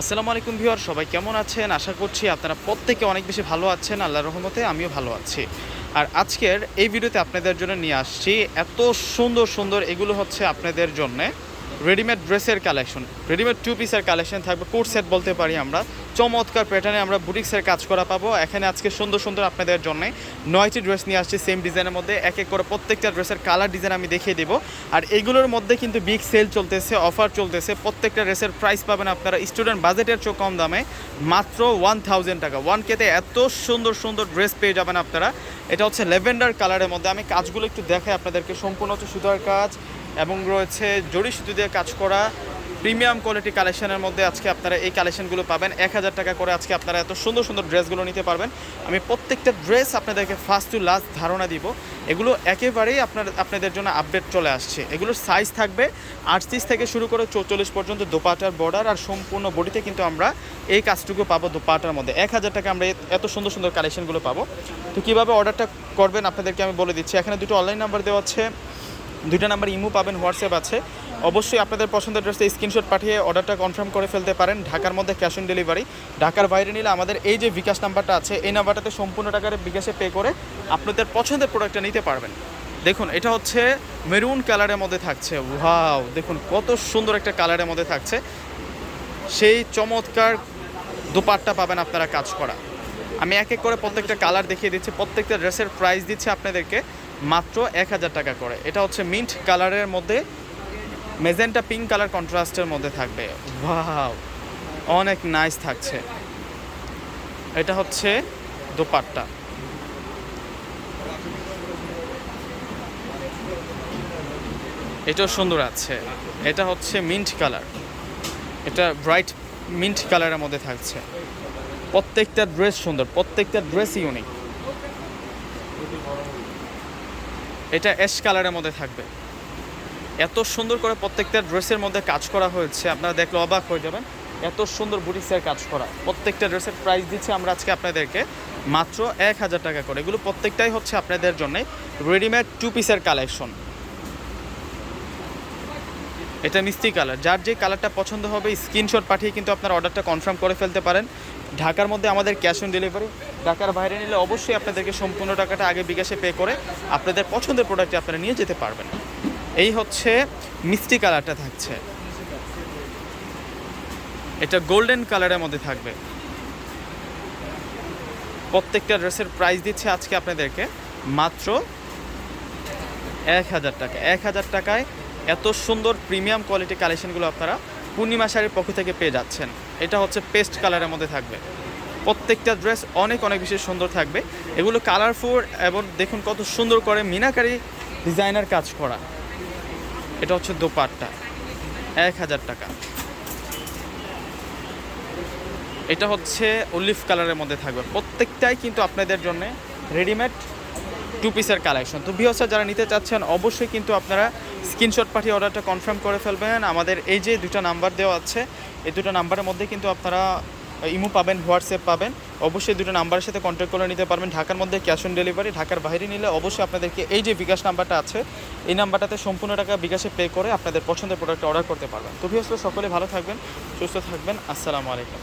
আসসালামু আলাইকুম ভিউয়ার, সবাই কেমন আছেন? আশা করছি আপনারা প্রত্যেকে অনেক বেশি ভালো আছেন, আল্লাহর রহমতে আমিও ভালো আছি। আর আজকের এই ভিডিওতে আপনাদের জন্য নিয়ে আসছি এত সুন্দর সুন্দর এগুলো হচ্ছে আপনাদের জন্য। রেডিমেড ড্রেসের কালেকশন, রেডিমেড টু পিসের কালেকশন থাকবে। কোট সেট বলতে পারি আমরা। চমৎকার প্যাটার্নে আমরা বুটিক্সের কাজ করা পাবো। এখানে আজকে সুন্দর সুন্দর আপনাদের জন্য নয়টি ড্রেস নিয়ে আসছি সেম ডিজাইনের মধ্যে। এক এক করে প্রত্যেকটা ড্রেসের কালার ডিজাইন আমি দেখিয়ে দেবো। আর এগুলোর মধ্যে কিন্তু বিগ সেল চলতেছে অফার চলতেছে। প্রত্যেকটা ড্রেসের প্রাইস পাবেন আপনারা। স্টুডেন্ট বাজেটের চেয়ে কম দামে। মাত্র ওয়ান থাউজেন্ড টাকা। ওয়ান কেতে এত সুন্দর সুন্দর ড্রেস পেয়ে যাবেন আপনারা। এটা হচ্ছে লেভেন্ডার কালারের মধ্যে। আমি কাজগুলো একটু দেখাই আপনাদেরকে। সম্পূর্ণ হচ্ছে সুতার কাজ। এবং রয়েছে জড়ি সুতো দিয়ে কাজ করা প্রিমিয়াম কোয়ালিটি কালেকশনের মধ্যে আজকে আপনারা এই কালেকশনগুলো পাবেন। এক হাজার টাকা করে আজকে আপনারা এত সুন্দর সুন্দর ড্রেসগুলো নিতে পারবেন। আমি প্রত্যেকটা ড্রেস আপনাদেরকে ফার্স্ট টু লাস্ট ধারণা দিব। এগুলো একেবারেই আপনার, আপনাদের জন্য আপডেট চলে আসছে। এগুলোর সাইজ থাকবে আটত্রিশ থেকে শুরু করে চৌচল্লিশ পর্যন্ত দোপাটার বর্ডার আর সম্পূর্ণ বডিতে কিন্তু আমরা এই কাজটুকু পাবো দোপাটার মধ্যে। এক হাজার টাকা আমরা এত সুন্দর সুন্দর কালেকশনগুলো পাবো। তো কীভাবে অর্ডারটা করবেন আপনাদেরকে আমি বলে দিচ্ছি। এখানে দুটো অনলাইন নাম্বার দেওয়া আছে। দুইটা নাম্বার ইমো পাবেন, হোয়াটসঅ্যাপ আছে। অবশ্যই আপনাদের পছন্দের ড্রেসে স্ক্রিনশট পাঠিয়ে অর্ডারটা কনফার্ম করে ফেলতে পারেন। ঢাকার মধ্যে ক্যাশ অন ডেলিভারি। ঢাকার বাইরে নিলে আমাদের এই যে বিকাশ নাম্বারটা আছে, এই নাম্বারটাতে সম্পূর্ণ টাকার বিকাশে পে করে আপনাদের পছন্দের প্রোডাক্টটা নিতে পারবেন। দেখুন, এটা হচ্ছে মেরুন কালারের মধ্যে থাকছে। ওয়াও দেখুন, কত সুন্দর একটা কালারের মধ্যে থাকছে। সেই চমৎকার দুপাট্টা পাবেন আপনারা কাজ করা। আমি এক এক করে প্রত্যেকটা কালার দেখিয়ে দিচ্ছি। প্রত্যেকটা ড্রেসের প্রাইস দিচ্ছি আপনাদেরকে। মাত্র এক হাজার টাকা করে। এটা হচ্ছে মিন্ট কালারের মধ্যে, মেজেন্টা পিঙ্ক কালার কন্ট্রাস্টের মধ্যে থাকবে। ওয়াও, অনেক নাইস থাকছে। এটা হচ্ছে দোপাট্টা। এটাও সুন্দর আছে। এটা হচ্ছে মিন্ট কালার। এটা ব্রাইট মিন্ট কালারের মধ্যে থাকছে। প্রত্যেকটা ড্রেস সুন্দর, প্রত্যেকটা ড্রেস ইউনিক এটা অ্যাশ কালারের মধ্যে থাকবে। এত সুন্দর করে প্রত্যেকটা ড্রেসের মধ্যে কাজ করা হয়েছে, আপনারা দেখলে অবাক হয়ে যাবেন। এত সুন্দর বুটিক্সের কাজ করা। প্রত্যেকটা ড্রেসের প্রাইস দিচ্ছি আমরা আজকে আপনাদেরকে মাত্র এক হাজার টাকা করে। এগুলো প্রত্যেকটাই হচ্ছে আপনাদের জন্য রেডিমেড টু পিসের কালেকশন এটা মিষ্টি কালার। যার যে কালারটা পছন্দ হবে স্ক্রিনশট পাঠিয়ে কিন্তু আপনার অর্ডারটা কনফার্ম করে ফেলতে পারেন। ঢাকার মধ্যে আমাদের ক্যাশ অন ডেলিভারি ঢাকার বাইরে নিলে অবশ্যই আপনাদেরকে সম্পূর্ণ টাকাটা আগে বিকাশে পে করে আপনাদের পছন্দের প্রোডাক্টটি আপনারা নিয়ে যেতে পারবেন। এই হচ্ছে মিষ্টি কালারটা থাকছে। এটা গোল্ডেন কালারের মধ্যে থাকবে। প্রত্যেকটা ড্রেসের প্রাইস দিচ্ছে আজকে আপনাদেরকে মাত্র এক হাজার টাকা। এক হাজার টাকায় এত সুন্দর প্রিমিয়াম কোয়ালিটি কালেকশনগুলো আপনারা পূর্ণিমা শাড়ির পক্ষ থেকে পেয়ে যাচ্ছেন। এটা হচ্ছে পেস্ট কালারের মধ্যে থাকবে। প্রত্যেকটা ড্রেস অনেক অনেক বেশি সুন্দর থাকবে। এগুলো কালারফুল এবং দেখুন কত সুন্দর করে মিনাকারি ডিজাইনার কাজ করা। এটা হচ্ছে দোপাট্টা। এক হাজার টাকা। এটা হচ্ছে অলিভ কালারের মধ্যে থাকবে। প্রত্যেকটাই কিন্তু আপনাদের জন্য রেডিমেড টু পিসের কালেকশন তো ভিওসা যারা নিতে চাচ্ছেন, অবশ্যই কিন্তু আপনারা স্ক্রিনশট পাঠিয়ে অর্ডারটা কনফার্ম করে ফেলবেন। আমাদের এই যে দুটো নাম্বার দেওয়া আছে, এই দুটো নাম্বারের মধ্যে কিন্তু আপনারা ইমো পাবেন, হোয়াটসঅ্যাপ পাবেন। অবশ্যই দুটো নাম্বারের সাথে কন্ট্যাক্ট করে নিতে পারবেন। ঢাকার মধ্যে ক্যাশ অন ডেলিভারি ঢাকার বাইরে নিলে অবশ্যই আপনাদেরকে এই যে বিকাশ নাম্বারটা আছে, এই নাম্বারটাতে সম্পূর্ণ টাকা বিকাশে পে করে আপনাদের পছন্দের প্রোডাক্ট অর্ডার করতে পারবেন। তো সকলে ভালো থাকবেন, সুস্থ থাকবেন। আসসালামু আলাইকুম।